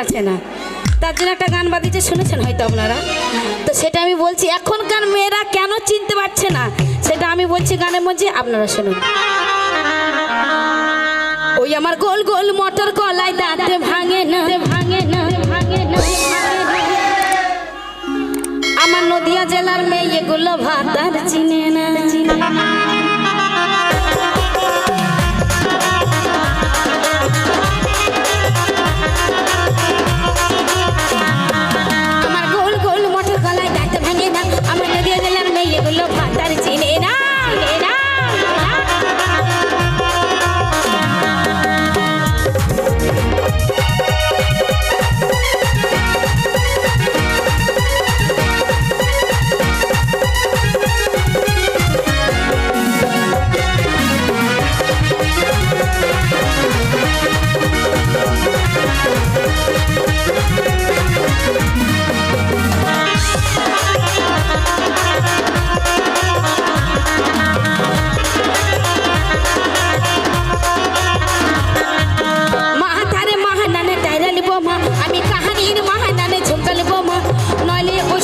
পারছে না। তার জন্য একটা গান বাদিয়েছে শুনেছেন হয়তো আপনারা? তো সেটা আমি বলছি, এখনকার মেয়েরা কেন চিনতে পারছে না? সেটা আমি বলছি গানের মধ্যে, আপনারা শুনুন। ওই আমার গোল গোল মোটর কলাই দাঁতে ভাঙে না। ভাঙে না ভাঙে না আমার নদিয়া জেলার মেয়েগুলো ভাত আর চিনে না চিনে না।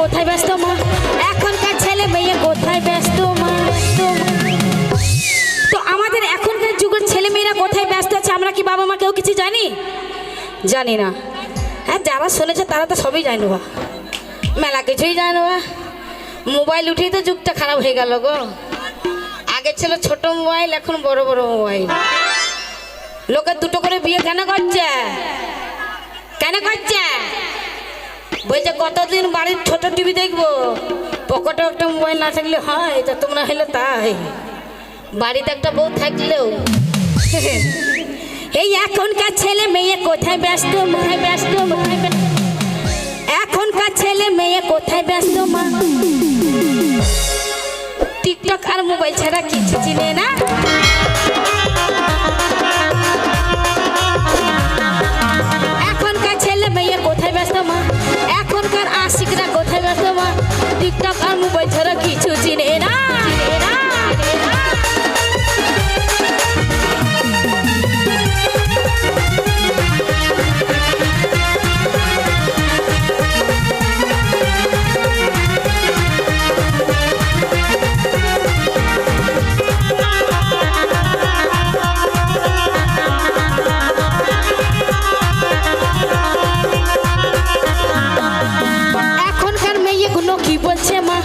কোথায় ব্যস্ত মা? এখনকার ছেলে মেয়ে কোথায় ব্যস্ত মা? তো আমাদের এখনকার যুগের ছেলে মেয়েরা কোথায় ব্যস্ত আছে? আমরা কি বাবা মা কেউ কিছু জানি? জানি না। হ্যাঁ যারা শুনেছে তারা তো সবই জানো বা মেলা কিছুই জানো বা মোবাইল উঠেই তো যুগটা খারাপ হয়ে গেল গো। আগে ছিল ছোট মোবাইল, এখন বড় বড় মোবাইল। লোকের দুটো করে বিয়ে কেন করছে? কেন করছে? বলছে, কতদিন বাড়ির ছোট টিভি দেখব? পকেটে একটা মোবাইল না থাকলে হয় তা তোমরা হলে তাই। বাড়িতে একটা বউ থাকলেও। এই এখনকার ছেলে মেয়ে কোথায় ব্যস্ত কোথায় ব্যস্ত ব্যস্ত? এখনকার ছেলে মেয়ে কোথায় ব্যস্ত মা? টিকটক আর মোবাইল ছাড়া কিছু চিনে না? ছাড়া কিছু চিনে না কি বলছে মা?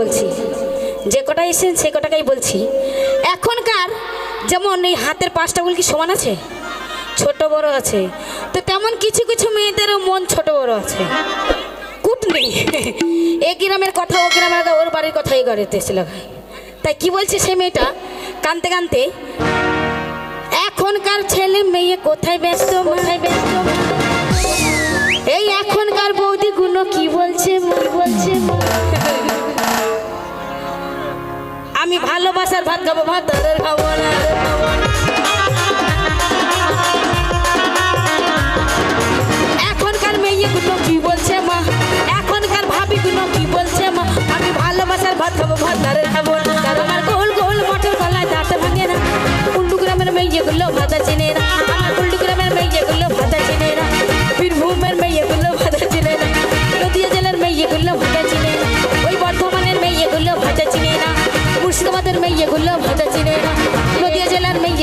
বলছি। যে কটা এসেছেন সে কটাকেই বলছি। এখনকার যেমন এই হাতের পাঁচটা গুলো কি সমান আছে? ছোট বড় আছে। তো তেমন কিছু কিছু মেয়েদেরও মন ছোট বড় আছে। কুট নেই। এ গ্রামের কথা ও গ্রামের কথা, ওর বাড়ির কথাই গাড়িতে এসে লাগায়। তাই কি বলছে সে মেয়েটা? কানতে কানতে এখনকার ছেলে মেয়ে কোথায় ব্যস্ত কোথায় ব্যস্ত? ভালোবাসার ভাত খাব ভাত ধরে খাব না খাব না। এখনকার মেয়েগুলো কি বলছে মা এখনকার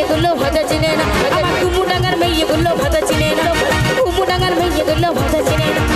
মেয়েগুলো ভাজা চিনে না কুমুডাঙ্গার মেয়েগুলো ভাজা চিনে না কুমুডাঙ্গার মেয়েগুলো ভাজা চিনে না